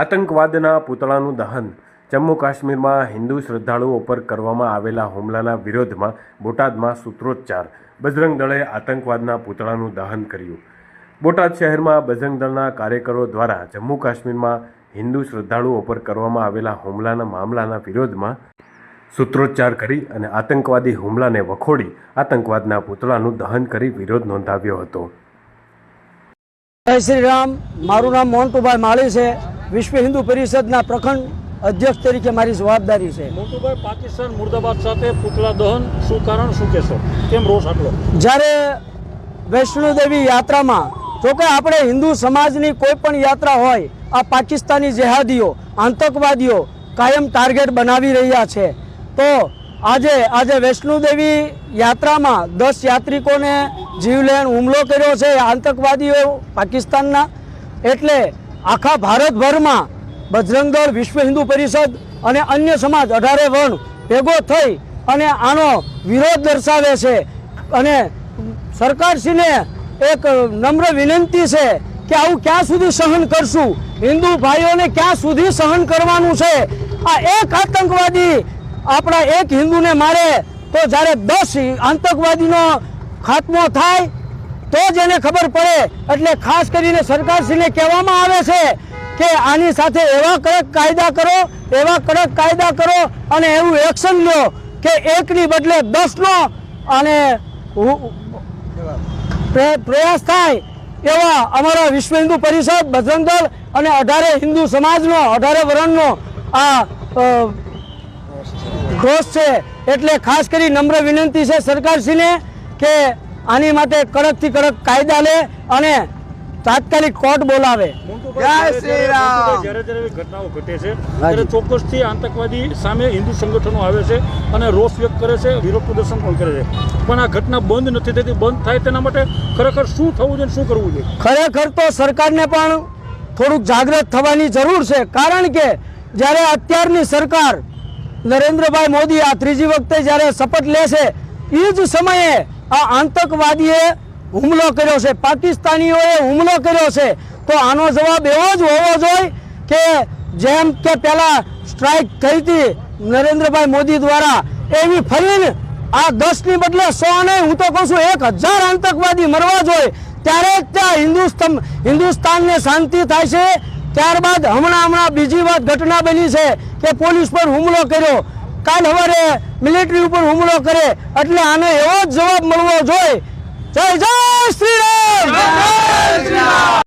આતંકવાદના પૂતળાનું દહન. જમ્મુ કાશ્મીરમાં હિન્દુ શ્રદ્ધાળુઓ પર કરવામાં આવેલા હુમલાના વિરોધમાં બોટાદમાં સૂત્રોચ્ચાર. બજરંગ દળે આતંકવાદના પૂતળાનું દહન કર્યું. બોટાદ શહેરમાં બજરંગ દળના કાર્યકરો દ્વારા જમ્મુ કાશ્મીરમાં હિન્દુ શ્રદ્ધાળુઓ પર કરવામાં આવેલા હુમલાના મામલાના વિરોધમાં સૂત્રોચ્ચાર કરી અને આતંકવાદી હુમલાને વખોડી આતંકવાદના પૂતળાનું દહન કરી વિરોધ નોંધાવ્યો હતો. જય શ્રી રામ. મારું નામ મોન્ટુભાઈ માળી છે. વિશ્વ હિન્દુ પરિષદના પ્રખંડ અધ્યક્ષ તરીકે મારી જવાબદારી છે. મોટુભાઈ પાકિસ્તાન મુર્દાબાદ સાથે પુતળા દહન શું કારણ શું કહેશો? કેમ રોષ આટલો? જ્યારે વૈષ્ણોદેવી યાત્રામાં જોકે આપણે હિન્દુ સમાજની કોઈ પણ યાત્રા હોય આ પાકિસ્તાની જેહાદીઓ આતંકવાદીઓ કાયમ ટાર્ગેટ બનાવી રહ્યા છે. તો આજે આજે વૈષ્ણોદેવી યાત્રામાં દસ યાત્રિકોને જીવલેણ હુમલો કર્યો છે આતંકવાદીઓ પાકિસ્તાનના. એટલે આખા ભારતભરમાં બજરંગ વિશ્વ હિન્દુ પરિષદ અને અન્ય સમાજ અઢારે વર્ણ ભેગો થઈ અને આનો વિરોધ દર્શાવે છે. અને સરકારશ્રીને એક નમ્ર વિનંતી છે કે આવું ક્યાં સુધી સહન કરશું? હિન્દુ ભાઈઓને ક્યાં સુધી સહન કરવાનું છે? આ એક આતંકવાદી આપણા એક હિન્દુને મારે તો જ્યારે દસ આતંકવાદીનો ખાત્મો થાય તો જ એને ખબર પડે. એટલે ખાસ કરીને સરકારશ્રીને કહેવામાં આવે છે કે આની સાથે એવા કડક કાયદા કરો, એવા કડક કાયદા કરો અને એવું એક્શન લો કે એકની બદલે દસનો અને પ્રયાસ થાય એવા અમારા વિશ્વ હિન્દુ પરિષદ, બજરંગ અને અઢારે હિન્દુ સમાજનો, અઢારે વરણનો આ ઘોષ છે. એટલે ખાસ કરી નમ્ર વિનંતી છે સરકારશ્રીને કે આની માટે કડકથી કડક કાયદા લે અને તાત્કાલિક કોર્ટ બોલાવે. જ્યારે- ઘટનાઓ ઘટે છે ત્યારે ચોક્કસથી આતંકવાદી સામે હિન્દુ સંગઠનો આવે છે અને રોષ વ્યક્ત કરે છે વિરોધ પ્રદર્શન પણ કરે છે. પણ આ ઘટના બંધ નથી થતી. બંધ થાય તેના માટે ખરેખર શું થવું જોઈએ શું કરવું જોઈએ? ખરેખર તો સરકારને પણ થોડુંક જાગૃત થવાની જરૂર છે. કારણ કે જ્યારે અત્યારની સરકાર નરેન્દ્રભાઈ મોદી આ ત્રીજી વખતે જ્યારે શપથ લે છે એ જ સમયે આ આતંકવાદીએ હુમલો કર્યો છે. પાકિસ્તાનીઓએ હુમલો કર્યો છે. તો આનો જવાબ એવો જ હોવો જોઈએ કે જેમ કે પહેલાં સ્ટ્રાઇક થઈ હતી નરેન્દ્રભાઈ મોદી દ્વારા, એવી ફરીને આ દસની બદલે સો નહીં હું તો કહું છું, એક હજાર આતંકવાદી મરવા જોઈએ. ત્યારે જ ત્યાં હિન્દુસ્તાન હિન્દુસ્તાનને શાંતિ થાય છે. ત્યારબાદ હમણાં હમણાં બીજી વાત ઘટના બની છે કે પોલીસ પર હુમલો કર્યો. કાલ હવારે મિલિટરી ઉપર હુમલો કરે એટલે આને એવો જ જવાબ મળવો જોઈએ. જય જય શ્રી રામ!